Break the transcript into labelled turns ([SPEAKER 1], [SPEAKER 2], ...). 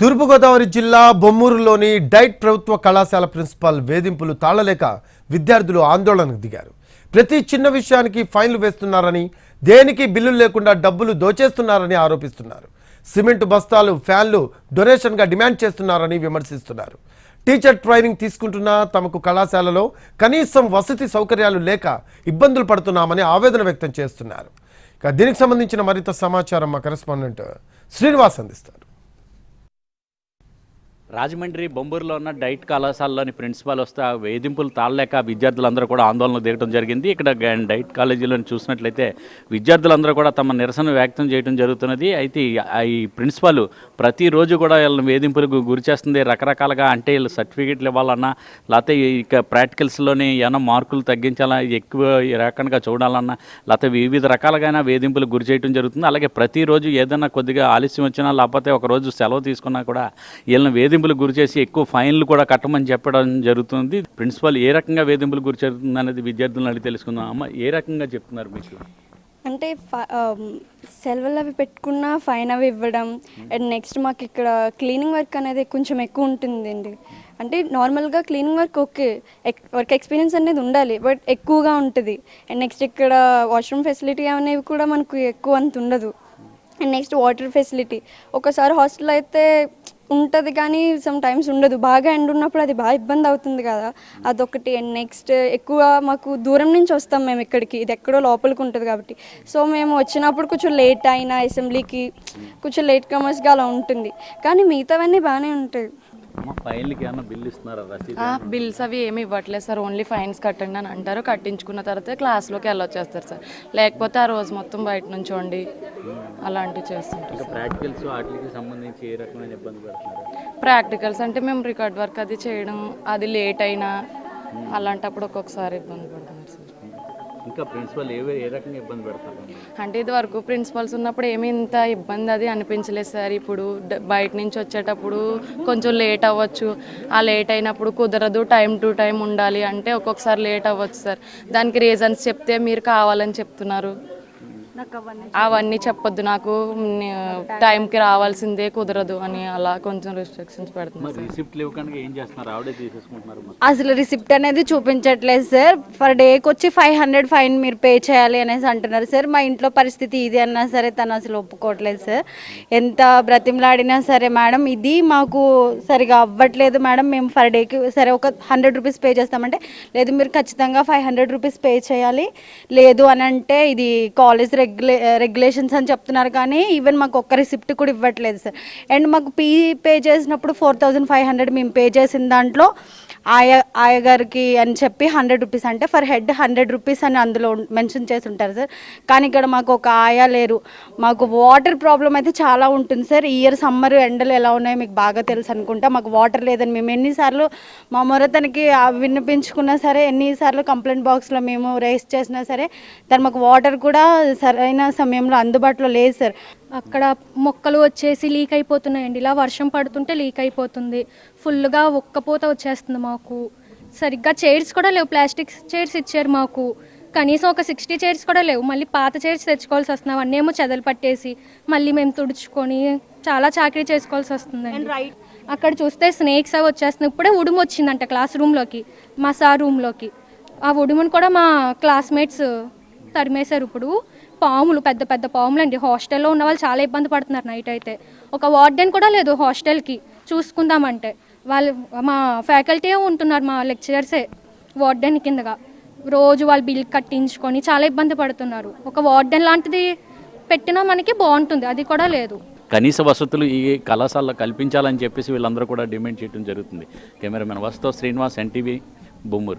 [SPEAKER 1] తూర్పుగోదావరి జిల్లా బొమ్మూరులోని డైట్ ప్రభుత్వ కళాశాల ప్రిన్సిపాల్ వేధింపులు తాళలేక విద్యార్థులు ఆందోళనకు దిగారు. ప్రతి చిన్న విషయానికి ఫైన్లు వేస్తున్నారని దేనికి బిల్లులు లేకుండా డబ్బులు దోచేస్తున్నారని ఆరోపిస్తున్నారు. సిమెంట్ బస్తాలు ఫ్యాన్లు డొనేషన్గా డిమాండ్ చేస్తున్నారని విమర్శిస్తున్నారు. టీచర్ ట్రైనింగ్ తీసుకుంటున్నా తమకు కళాశాలలో కనీసం వసతి సౌకర్యాలు లేక ఇబ్బందులు పడుతున్నామని ఆవేదన వ్యక్తం చేస్తున్నారు. ఇక దీనికి సంబంధించిన మరింత సమాచారం మా కరెస్పాండెంట్ శ్రీనివాస్ అందిస్తారు.
[SPEAKER 2] రాజమండ్రి బొంబూరులో ఉన్న డైట్ కళాశాలలోని ప్రిన్సిపాల్ వస్తే ఆ వేధింపులు తాళలేక విద్యార్థులందరూ కూడా ఆందోళన దిగడం జరిగింది. ఇక్కడ గ- డైట్ కాలేజీలో చూసినట్లయితే విద్యార్థులందరూ కూడా తమ నిరసన వ్యక్తం చేయడం జరుగుతున్నది. అయితే ఈ- ప్రిన్సిపాల్ ప్రతిరోజు కూడా వీళ్ళని వేధింపులకు గురి చేస్తుంది. రకరకాలుగా అంటే వీళ్ళు సర్టిఫికేట్లు ఇవ్వాలన్నా లేకపోతే ఇక ప్రాక్టికల్స్లోని ఏమైనా మార్కులు తగ్గించాలన్నా ఎక్కువ రకంగా చూడాలన్నా లేకపోతే వివిధ రకాలుగా వేధింపులకు గురి చేయడం జరుగుతుంది. అలాగే ప్రతిరోజు ఏదైనా కొద్దిగా ఆలస్యం వచ్చినా లేకపోతే ఒకరోజు సెలవు తీసుకున్నా కూడా వీళ్ళని వేధింపు వేధింపులకు గురి చేసి ఎక్కువ ఫైన్లు కూడా కట్టమని చెప్పడం జరుగుతుంది. ప్రిన్సిపల్ ఏ రకంగా వేధింపులకు గురి చేస్తుంది అనేది విద్యార్థులను అడిగి తెలుసుకుందాం. అమ్మ ఏ రకంగా చెప్తున్నారు మీకు?
[SPEAKER 3] అంటే ఫ- సెలవులు అవి పెట్టుకున్న ఫైన్ అవి ఇవ్వడం అండ్ నెక్స్ట్ మాకు ఇక్కడ క్లీనింగ్ వర్క్ అనేది కొంచెం ఎక్కువ ఉంటుందండి. అంటే నార్మల్గా క్లీనింగ్ వర్క్ ఓకే ఎక్- వర్క్ ఎక్స్పీరియన్స్ అనేది ఉండాలి బట్ ఎక్కువగా ఉంటుంది. అండ్ నెక్స్ట్ ఇక్కడ వాష్రూమ్ ఫెసిలిటీ అనేవి కూడా మనకు ఎక్కువ అంత ఉండదు. And next water facility. ఒకసారి హాస్టల్ అయితే ఉంటుంది కానీ సమ్ టైమ్స్ ఉండదు. బాగా ఎండ్ ఉన్నప్పుడు అది బాగా ఇబ్బంది అవుతుంది కదా. అదొకటి. అండ్ నెక్స్ట్ ఎక్కువ మాకు దూరం నుంచి వస్తాం మేము ఇక్కడికి. ఇది ఎక్కడో లోపలికి ఉంటుంది కాబట్టి. సో మేము వచ్చినప్పుడు కొంచెం లేట్ అయినా అసెంబ్లీకి కొంచెం లేట్ కమర్స్గా అలా ఉంటుంది. కానీ మిగతావన్నీ బాగానే ఉంటాయి.
[SPEAKER 4] బిల్స్ అవి ఏమి ఇవ్వట్లేదు సార్. ఓన్లీ ఫైన్స్ కట్టండి అని అంటారు. కట్టించుకున్న తర్వాత క్లాస్లోకి వెళ్ళొచ్చేస్తారు సార్. లేకపోతే ఆ రోజు మొత్తం బయట నుంచి వండి అలాంటివి చేస్తుంటారు
[SPEAKER 2] ప్రాక్టికల్స్ వాటికి సంబంధించి ఏ రకమైన ఇబ్బంది పెడుతున్నారు?
[SPEAKER 4] ప్రాక్టికల్స్ అంటే మేము రికార్డ్ వర్క్ అది చేయడం అది లేట్ అయినా అలాంటప్పుడు ఒక్కొక్కసారి ఇబ్బంది పడుతున్నారు సార్.
[SPEAKER 2] ఇంకా ప్రిన్సిపల్ ఏ ఏ రకంగా ఇబ్బంది పెడతారు?
[SPEAKER 4] అంటే ఇది వరకు ప్రిన్సిపల్స్ ఉన్నప్పుడు ఏమీ ఇంత ఇబ్బంది అది అనిపించలేదు సార్. ఇప్పుడు బయట నుంచి వచ్చేటప్పుడు కొంచెం లేట్ అవ్వచ్చు. ఆ లేట్ అయినప్పుడు కుదరదు. టైం టు టైం ఉండాలి అంటే ఒక్కొక్కసారి లేట్ అవ్వచ్చు సార్. దానికి రీజన్స్ చెప్తే మీరు కావాలని చెప్తున్నారు. అవన్నీ చెప్పొద్దు. నాకు టైంకి రావాల్సిందే కుదరదు అని అలా కొంచెం రిస్ట్రిక్షన్స్ పెడుతున్నారు.
[SPEAKER 5] అసలు రిసిప్ట్ అనేది చూపించట్లేదు సార్. ఫర్ డేకి వచ్చి ఫైవ్ హండ్రెడ్ ఫైన్ మీరు పే చేయాలి అనేసి అంటున్నారు సార్. మా ఇంట్లో పరిస్థితి ఇది అన్నా సరే తను అసలు ఒప్పుకోవట్లేదు సార్. ఎంత బ్రతిమలాడినా సరే మేడం ఇది మాకు సరిగా అవ్వట్లేదు మేడం. మేము ఫర్ డేకి సరే ఒక హండ్రెడ్ రూపీస్ పే చేస్తామంటే లేదు మీరు ఖచ్చితంగా ఫైవ్ హండ్రెడ్ రూపీస్ పే చేయాలి. లేదు అని అంటే ఇది కాలేజ్ రెగ్యులే రెగ్యులేషన్స్ అని చెప్తున్నారు కానీ ఈవెన్ మాకు ఒక్క రిసిప్ట్ కూడా ఇవ్వట్లేదు సార్. అండ్ మాకు పీ పే చేసినప్పుడు ఫోర్ థౌజండ్ ఫైవ్ హండ్రెడ్ మేము పే చేసిన దాంట్లో ఆయ ఆయ గారికి అని చెప్పి హండ్రెడ్ రూపీస్ అంటే ఫర్ హెడ్ హండ్రెడ్ రూపీస్ అని అందులో మెన్షన్ చేసి ఉంటారు సార్. కానీ ఇక్కడ మాకు ఒక ఆయా లేరు. మాకు వాటర్ ప్రాబ్లం అయితే చాలా ఉంటుంది సార్. ఈ ఇయర్ సమ్మర్ ఎండలు ఎలా ఉన్నాయో మీకు బాగా తెలుసు అనుకుంటా. మాకు వాటర్ లేదని మేము ఎన్నిసార్లు మా మొరతనికి ఆ వినిపించుకున్నా సరే ఎన్నిసార్లు కంప్లైంట్ బాక్స్లో మేము రేస్ చేసినా సరే దాని మాకు వాటర్ కూడా సరైన సమయంలో అందుబాటులో లేదు సార్.
[SPEAKER 6] అక్కడ మొక్కలు వచ్చేసి లీక్ అయిపోతున్నాయండి. ఇలా వర్షం పడుతుంటే లీక్ అయిపోతుంది. ఫుల్గా ఒక్కపోత వచ్చేస్తుంది మాకు. సరిగ్గా చైర్స్ కూడా లేవు. ప్లాస్టిక్ చైర్స్ ఇచ్చారు మాకు. కనీసం ఒక సిక్స్టీ చైర్స్ కూడా లేవు. మళ్ళీ పాత చైర్స్ తెచ్చుకోవాల్సి వస్తుంది. అవన్నీ ఏమో చెదలు పట్టేసి మళ్ళీ మేము తుడుచుకొని చాలా చాకరీ చేసుకోవాల్సి వస్తుందండి.
[SPEAKER 5] రైట్
[SPEAKER 6] అక్కడ చూస్తే స్నేక్స్ అవి వచ్చేస్తున్నాయి. ఇప్పుడే ఉడుము వచ్చిందంట క్లాస్ రూమ్లోకి మా సార్ రూమ్లోకి ఆ ఉడుమును కూడా మా క్లాస్మేట్స్ తరిమేశారు ఇప్పుడు. పాములు పెద్ద పెద్ద పాములు అండి హాస్టల్లో ఉన్న వాళ్ళు చాలా ఇబ్బంది పడుతున్నారు నైట్ అయితే. ఒక వార్డెన్ కూడా లేదు హాస్టల్కి. చూసుకుందామంటే. వాళ్ళు మా ఫ్యాకల్టీ ఉంటున్నారు మా లెక్చరర్సే వార్డెన్ కిందగా. రోజు వాళ్ళు బిల్ కట్టించుకొని చాలా ఇబ్బంది పడుతున్నారు. ఒక వార్డెన్ లాంటిది పెట్టినా మనకి బాగుంటుంది. అది కూడా లేదు.
[SPEAKER 2] కనీస వసతులు ఈ కళాశాలలో కల్పించాలని చెప్పేసి వీళ్ళందరూ కూడా డిమాండ్ చేయడం జరుగుతుంది. కెమెరామెన్ వస్తో శ్రీనివాస్ ఎన్టీవీ బొమ్మూరు.